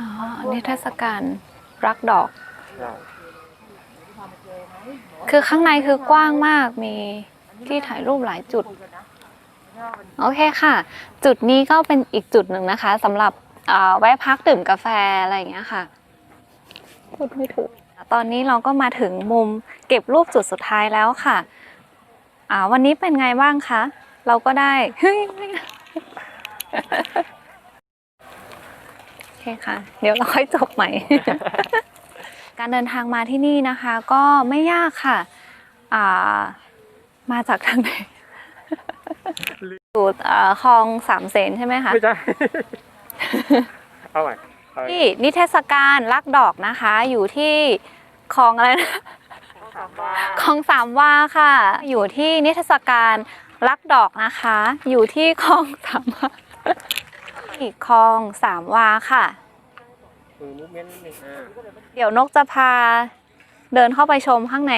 อ๋อนิทรรศการรักดอกใช่คือข้างในคือกว้างมากมีที่ถ่ายรูปหลายจุด โอเคค่ะ จุดนี้ก็เป็นอีกจุดหนึ่งนะคะสำหรับเอ่อแวะพักดื่มกาแฟอะไรอย่างเงี้ยค่ะพูดไม่ถูกตอนนี้เราก็มาถึงมุมเก็บรูปจุดสุดท้ายแล้วค่ะอ่าวันนี้เป็นไงบ้างคะ เราก็ได้ เฮ้ยไม่โอเคค่ะ เดี๋ยวเราค่อยจบใหม่ การเดินทางมาที่นี่นะคะ ก็ไม่ยากค่ะอ่ามาจากทางไหนอยู่เอ่อคลองสามเสนใช่ไหมคะไม่ใช่เอาใหม่เอาใหม่ที่นิทรรศการรักดอกนะคะ อยู่ที่คลองอะไรนะคลองสามวาค่ะ อยู่ที่นิทรรศการรักดอกนะคะ อยู่ที่คลองสามวาที่ คลองสามวาค่ะ มือมูฟเมนต์นิดนึงอ่าเดี๋ยวนกจะพาเดินเข้าไปชมข้างใน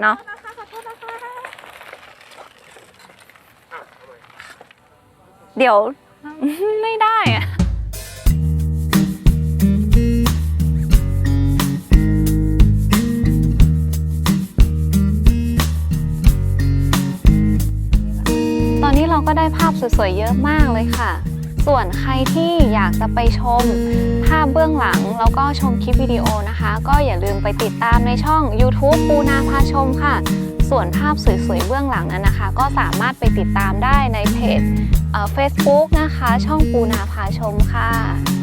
เนาะเดี๋ยว ไม่ได้อะตอนนี้เราก็ได้ภาพสวยๆเยอะมากเลยค่ะ ส่วนใครที่อยากจะไปชมภาพเบื้องหลัง แล้วก็ชมคลิปวิดีโอนะคะ ก็อย่าลืมไปติดตามในช่อง YouTube ปูนาพาชมค่ะ ส่วนภาพสวยๆเบื้องหลังนั้นนะคะ ก็สามารถไปติดตามได้ในเพจเฟซบุ๊กนะคะ ช่องปูนาพาชมค่ะ